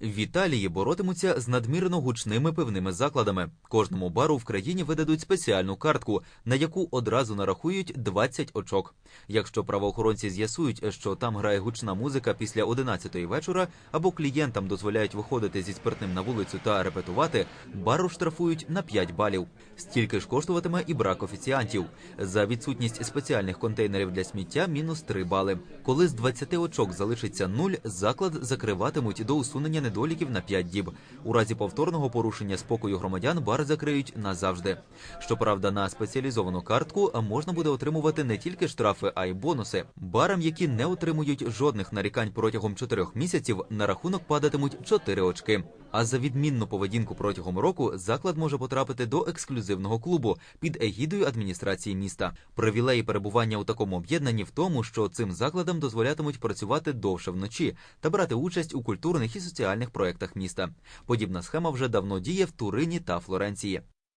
В Італії боротимуться з надмірно гучними пивними закладами. Кожному бару в країні видадуть спеціальну картку, на яку одразу нарахують 20 очок. Якщо правоохоронці з'ясують, що там грає гучна музика після 11-ї вечора, або клієнтам дозволяють виходити зі спиртним на вулицю та репетувати, бару штрафують на 5 балів. Стільки ж коштуватиме і брак офіціантів. За відсутність спеціальних контейнерів для сміття мінус 3 бали. Коли з 20 очок залишиться 0, заклад закриватимуть до усунення недоліків на 5 діб. У разі повторного порушення спокою громадян бар закриють назавжди. Щоправда, на спеціалізовану картку можна буде отримувати не тільки штрафи, а й бонуси. Барам, які не отримують жодних нарікань протягом 4 місяців, на рахунок падатимуть 4 очки. А за відмінну поведінку протягом року заклад може потрапити до ексклюзивного клубу під егідою адміністрації міста. Привілеї перебування у такому об'єднанні в тому, що цим закладам дозволятимуть працювати довше вночі та брати участь у культурних і соціальних проєктах міста. Подібна схема вже давно діє в Турині та Флоренції.